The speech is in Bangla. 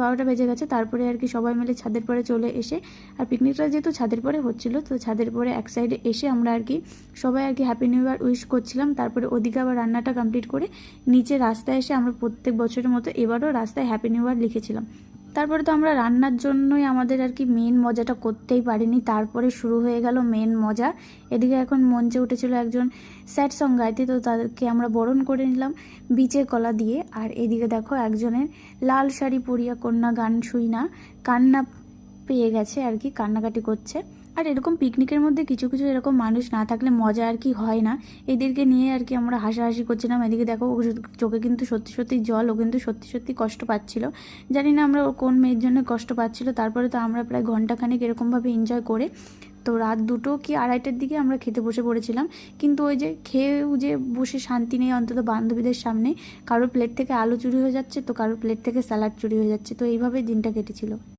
বারোটা বেজে গেছে, তারপরে আর কি সবাই মিলে ছাদের পরে চলে এসে, আর পিকনিকটা যেহেতু ছাদের পরে হচ্ছিল, তো ছাদের পরে এক সাইডে এসে আমরা আর কি সবাই আর কি হ্যাপি নিউ ইয়ার উইশ করছিলাম। তারপরে ওদিকে আবার রান্নাটা কমপ্লিট করে নিচে রাস্তায় এসে আমরা প্রত্যেক বছরের মতো এবারও রাস্তায় হ্যাপি নিউ ইয়ার লিখেছিলাম। তারপরে তো আমরা রান্নার জন্যই আমাদের আর কি মেন মজাটা করতেই পারিনি। তারপরে শুরু হয়ে গেল মেন মজা। এদিকে এখন মঞ্চে উঠেছিল একজন স্যাড সং গাইতে, তো তাদেরকে আমরা বরণ করে নিলাম বিচে কলা দিয়ে। আর এদিকে দেখো একজনের লাল শাড়ি পরিয়া কন্যা গান শুই না, কান্না পেয়ে গেছে আর কি, কান্নাকাটি করছে। আর এরকম পিকনিকের মধ্যে কিছু কিছু এরকম মানুষ না থাকলে মজা আর কি হয় না? এদেরকে নিয়ে আর কি আমরা হাসাহাসি করছিলাম। এদিকে দেখো চোখে কিন্তু সত্যি সত্যি জল, ও কিন্তু সত্যি সত্যি কষ্ট পাচ্ছিল। জানি না আমরা কোন মেয়ের জন্য কষ্ট পাচ্ছিল, তারপরে তো আমরা প্রায় ঘন্টাখানেক এরকমভাবে এনজয় করে, তো রাত দুটো কি আড়াইটার দিকে আমরা খেতে বসে পড়েছিলাম। কিন্তু ওই যে খেয়েও যে বসে শান্তি নেই অন্তত বান্ধবীদের সামনে, কারোর প্লেট থেকে আলু চুরি হয়ে যাচ্ছে, তো কারোর প্লেট থেকে স্যালাড চুরি হয়ে যাচ্ছে, তো এইভাবেই দিনটা কেটেছিল।